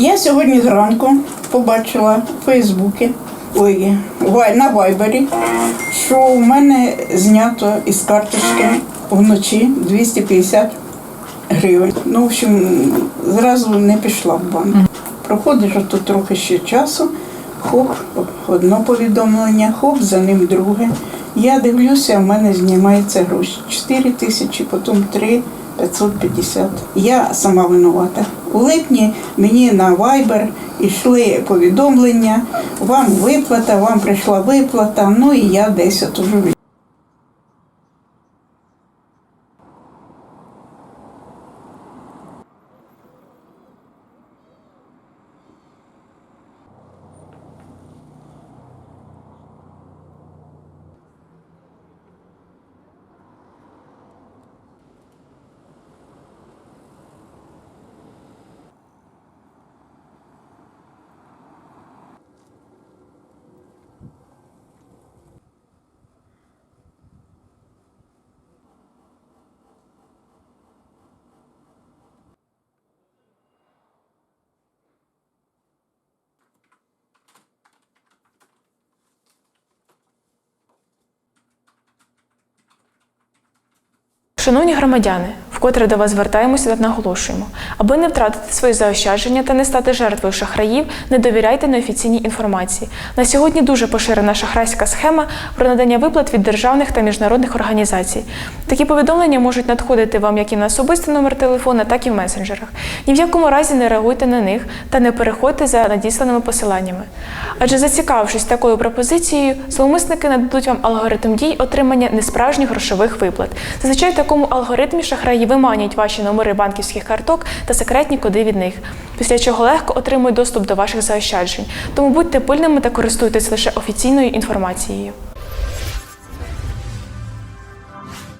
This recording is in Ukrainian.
Я сьогодні зранку побачила в Фейсбуці, ой, на Вайбері, що у мене знято із карточки вночі 250 гривень. Ну, в общем, зразу не пішла в банк. Проходиш тут трохи ще часу, хоп, одно повідомлення, хоп, за ним друге. Я дивлюся, в мене знімаються гроші. 4 тисячі, потім 3 550. Я сама винувата. У липні мені на Viber йшли повідомлення, вам виплата, вам прийшла виплата, ну і я десь от уже Шановні громадяни, вкотре до вас звертаємося та наголошуємо. Аби не втратити свої заощадження та не стати жертвою шахраїв, не довіряйте неофіційній інформації. На сьогодні дуже поширена шахрайська схема про надання виплат від державних та міжнародних організацій. Такі повідомлення можуть надходити вам як і на особистий номер телефона, так і в месенджерах. Ні в якому разі не реагуйте на них та не переходьте за надісланими посиланнями. Адже зацікавившись такою пропозицією, зловмисники нададуть вам алгоритм дій отримання несправжніх грошових виплат. Зазвичай в такому алгоритмі шахраї виманюють ваші номери банківських карток та секретні коди від них, після чого легко отримують доступ до ваших заощаджень. Тому будьте пильними та користуйтесь лише офіційною інформацією.